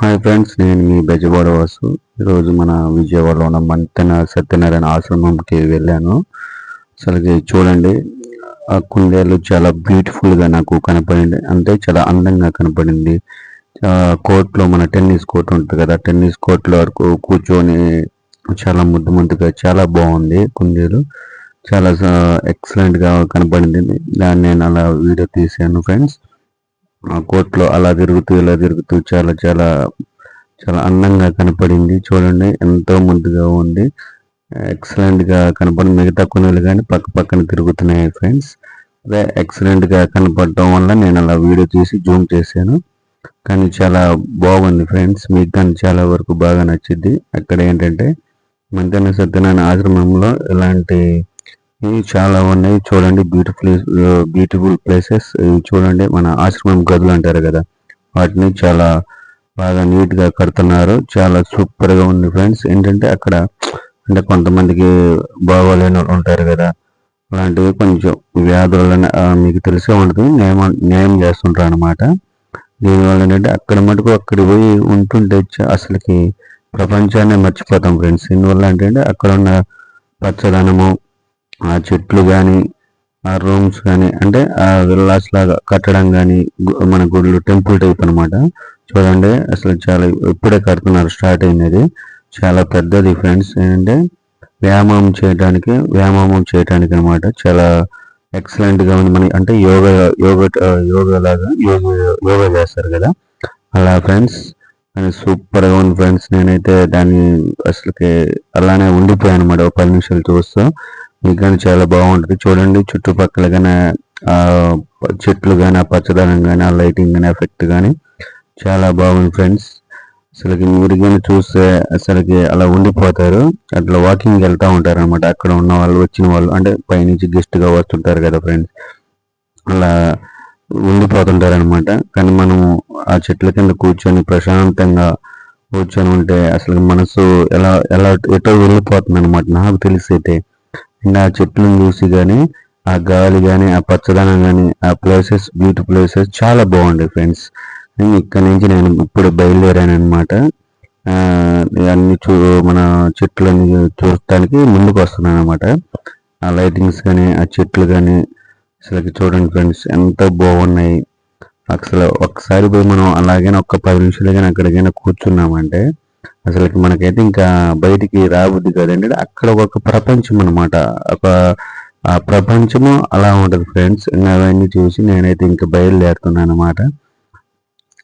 Hi friends నేను మీ బెజవాడ వాసు. ఈరోజు మన విజయవాడలో ఉన్న మంతెన సత్యనారాయణ ఆశ్రమంకి వెళ్ళాను. అసలుకి చూడండి ఆ కుందేలు చాలా బ్యూటిఫుల్గా నాకు కనపడింది. అంటే చాలా అందంగా కనపడింది. కోర్ట్లో మన టెన్నిస్ కోర్ట్ ఉంటుంది కదా టెన్నిస్ కోర్ట్లో వరకు కూర్చొని చాలా ముద్దు ముద్దుగా చాలా బాగుంది కుందేలు. చాలా ఎక్సలెంట్గా కనపడింది. దాన్ని నేను అలా వీడియో తీసాను ఫ్రెండ్స్ ఆ కోర్టులో అలా తిరుగుతూ ఇలా తిరుగుతూ చాలా చాలా చాలా అందంగా కనపడింది. చూడండి ఎంతో ముద్దుగా ఉంది. ఎక్సలెంట్గా కనపడి మిగతా కొనులు కానీ పక్క పక్కన తిరుగుతున్నాయి ఫ్రెండ్స్ అదే ఎక్సలెంట్గా కనపడటం వల్ల నేను అలా వీడియో తీసి జూమ్ చేశాను. కానీ చాలా బాగుంది ఫ్రెండ్స్ మీకు కానీ చాలా వరకు బాగా నచ్చింది. అక్కడ ఏంటంటే మంతెన సత్యనారాయణ ఆశ్రమంలో ఇలాంటి ఇవి చాలా ఉన్నాయి. చూడండి బ్యూటిఫుల్ బ్యూటిఫుల్ ప్లేసెస్ చూడండి మన ఆశ్రమం గదులు అంటారు కదా. వాటిని చాలా బాగా నీట్గా కడుతున్నారు. చాలా సూపర్గా ఉంది ఫ్రెండ్స్ ఏంటంటే అక్కడ అంటే కొంతమందికి బాగోలేని ఉంటారు కదా. అలాంటివి కొంచెం వ్యాధులను మీకు తెలిసే ఉంటుంది. నియమం న్యాయం చేస్తుంటారు అనమాట దీనివల్ల ఏంటంటే అక్కడ మటుకు అక్కడ పోయి ఉంటుంటే అసలుకి ప్రపంచాన్ని మర్చిపోతాం ఫ్రెండ్స్ దీనివల్ల ఏంటంటే అక్కడ ఉన్న పచ్చదనము ఆ చెట్లు కానీ ఆ రూమ్స్ కానీ అంటే ఆ విల్లాస్ లాగా కట్టడం కానీ మన గుళ్ళు టెంపుల్ టైప్ అనమాట చూడండి అసలు చాలా ఇప్పుడే కడుతున్నారు స్టార్ట్ అయినది చాలా పెద్దది ఫ్రెండ్స్. ఏంటంటే వ్యాయామం చేయడానికి వ్యాయామం చేయడానికి అనమాట చాలా ఎక్సలెంట్గా ఉంది. మనకి అంటే యోగా యోగా యోగా లాగా యోగా యోగా చేస్తారు కదా. అలా ఫ్రెండ్స్. సూపర్గా ఉంది ఫ్రెండ్స్. నేనైతే దాన్ని అసలుకి అలానే ఉండిపోయాను అనమాట ఒక పది నిమిషాలు చూస్తూ. మీకు కానీ చాలా బాగుంటుంది. చూడండి చుట్టుపక్కల కానీ ఆ చెట్లు కానీ ఆ పచ్చదనం కానీ ఆ లైటింగ్ కానీ ఎఫెక్ట్ కానీ చాలా బాగుంది ఫ్రెండ్స్ అసలుకి మీరు కానీ చూస్తే అసలుకి అలా ఉండిపోతారు. అట్లా వాకింగ్ వెళ్తూ ఉంటారు అనమాట అక్కడ ఉన్న వాళ్ళు వచ్చిన వాళ్ళు అంటే పైనుంచి గెస్ట్గా వస్తుంటారు కదా ఫ్రెండ్స్ అలా ఉండిపోతుంటారు అనమాట కానీ మనం ఆ చెట్ల కింద కూర్చొని ప్రశాంతంగా కూర్చొని ఉంటే అసలు మనసు ఎలా ఎలా ఎటో వెళ్ళిపోతుంది అనమాట నాకు తెలిసి అయితే ఆ చెట్లను చూసి కానీ ఆ గాలి కానీ ఆ పచ్చదనం కానీ ఆ ప్లేసెస్ బ్యూటీ ప్లేసెస్ చాలా బాగుండే ఫ్రెండ్స్ ఇక్కడ నుంచి నేను ఇప్పుడు బయలుదేరాను అనమాట అన్ని చూ మన చెట్లని చూడటానికి ముందుకు వస్తున్నాను అనమాట ఆ లైటింగ్స్ కానీ ఆ చెట్లు కానీ అసలు చూడండి ఫ్రెండ్స్ ఎంత బాగున్నాయి. అసలు ఒకసారి పోయి మనం అలాగైనా ఒక్క పది నిమిషాలు కానీ అక్కడికైనా కూర్చున్నామంటే అసలు మనకైతే ఇంకా బయటికి రాబుద్ది కదండి అక్కడ ఒక ప్రపంచం అనమాట ఒక ఆ ప్రపంచము అలా ఉంటుంది ఫ్రెండ్స్. ఇంకా అవన్నీ చూసి నేనైతే ఇంకా బయలుదేరుతున్నాను అనమాట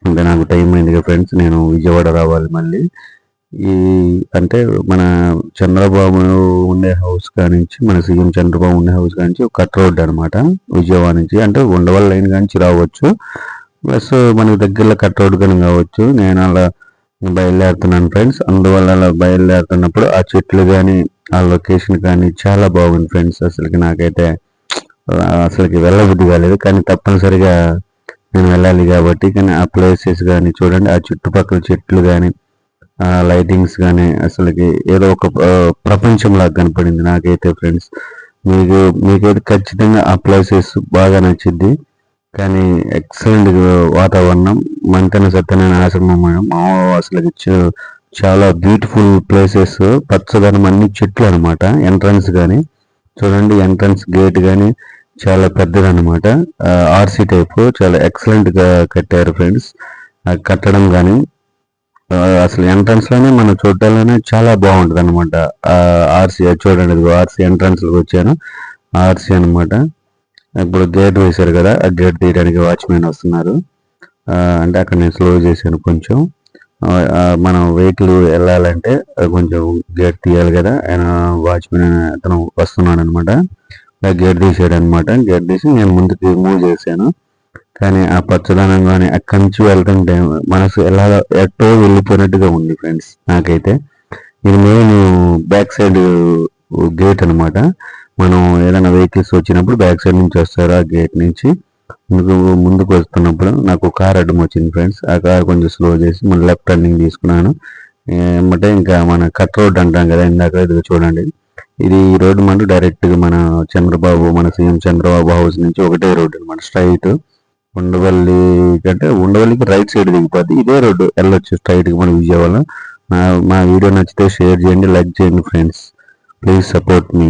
ఇంకా నాకు టైం అయింది ఫ్రెండ్స్. నేను విజయవాడ రావాలి మళ్ళీ. ఈ అంటే మన చంద్రబాబు ఉండే హౌస్ కానించి మన సీఎం చంద్రబాబు ఉండే హౌస్ కానించి ఒక కట్ రోడ్ అనమాట విజయవాడ నుంచి. అంటే ఉండవల్ లైన్ కానించి రావచ్చు. ప్లస్ మనకు దగ్గరలో కట్ రోడ్ కానీ కావచ్చు. నేను అలా బయలుదేరుతున్నాను ఫ్రెండ్స్. అందువల్ల అలా బయలుదేరుతున్నప్పుడు ఆ చెట్లు కానీ ఆ లొకేషన్ కానీ చాలా బాగుంది ఫ్రెండ్స్. అసలుకి నాకైతే అసలుకి వెళ్ళబుద్ధి కాలేదు. కానీ తప్పనిసరిగా నేను వెళ్ళాలి కాబట్టి కానీ ఆ ప్లేసెస్ కానీ చూడండి ఆ చుట్టుపక్కల చెట్లు కానీ ఆ లైటింగ్స్ కానీ అసలుకి ఏదో ఒక ప్రపంచంలాగా కనపడింది నాకైతే ఫ్రెండ్స్. మీకు మీకైతే ఖచ్చితంగా ఆ ప్లేసెస్ బాగా నచ్చింది. కానీ ఎక్సలెంట్ వాతావరణం మంతెన సత్యనారాయణ ఆశ్రమం అసలు చాలా బ్యూటిఫుల్ ప్లేసెస్ పచ్చదనం అన్ని చెట్లు అనమాట ఎంట్రన్స్ కానీ చూడండి ఎంట్రన్స్ గేట్ కానీ చాలా పెద్దది అనమాట ఆర్సీ టైప్ చాలా ఎక్సలెంట్గా కట్టారు ఫ్రెండ్స్ కట్టడం కానీ అసలు ఎంట్రన్స్లోనే మనం చూడాలనే చాలా బాగుంటుంది అనమాట ఆర్సీ చూడండి ఆర్సీ ఎంట్రన్స్ వచ్చాను. ఆర్సీ అనమాట ఇప్పుడు గేట్ వేశారు కదా ఆ గేట్ తీయడానికి వాచ్మెన్ వస్తున్నారు. అంటే అక్కడ నేను స్లో చేశాను కొంచెం. మనం వెహికల్ వెళ్ళాలంటే కొంచెం గేట్ తీయాలి కదా ఆయన వాచ్మెన్ అతను వస్తున్నాడు అనమాట గేట్ తీసాడు అనమాట గేట్ తీసి నేను ముందుకు మూవ్ చేశాను. కానీ ఆ పచ్చదనం కానీ అక్కడి నుంచి వెళ్తుంటే మనసు ఎలా ఎట్టో వెళ్ళిపోయినట్టుగా ఉంది ఫ్రెండ్స్ నాకైతే. ఇది మెయిన్ బ్యాక్ సైడ్ గేట్ అనమాట. మనం ఏదైనా వెహికల్స్ వచ్చినప్పుడు బ్యాక్ సైడ్ నుంచి వస్తారు? ఆ గేట్ నుంచి. ముందుకు ముందుకు వస్తున్నప్పుడు నాకు కార్ అడ్డం వచ్చింది ఫ్రెండ్స్. ఆ కార్ కొంచెం స్లో చేసి మళ్ళీ లెఫ్ట్ టర్నింగ్ తీసుకున్నాను. ఏమంటే ఇంకా మన కట్ రోడ్ అంటాం కదా ఇందాక ఇది చూడండి. ఇది ఈ రోడ్డు మనం డైరెక్ట్గా మన చంద్రబాబు మన సీఎం చంద్రబాబు హౌస్ నుంచి ఒకటే రోడ్డు అనమాట స్ట్రైట్ ఉండవల్లి కంటే ఉండవల్లికి రైట్ సైడ్ దిగిపోద్ది. ఇదే రోడ్డు వెళ్ళొచ్చు స్ట్రైట్గా మన విజయవాడ మా వీడియో నచ్చితే షేర్ చేయండి లైక్ చేయండి ఫ్రెండ్స్. Please support me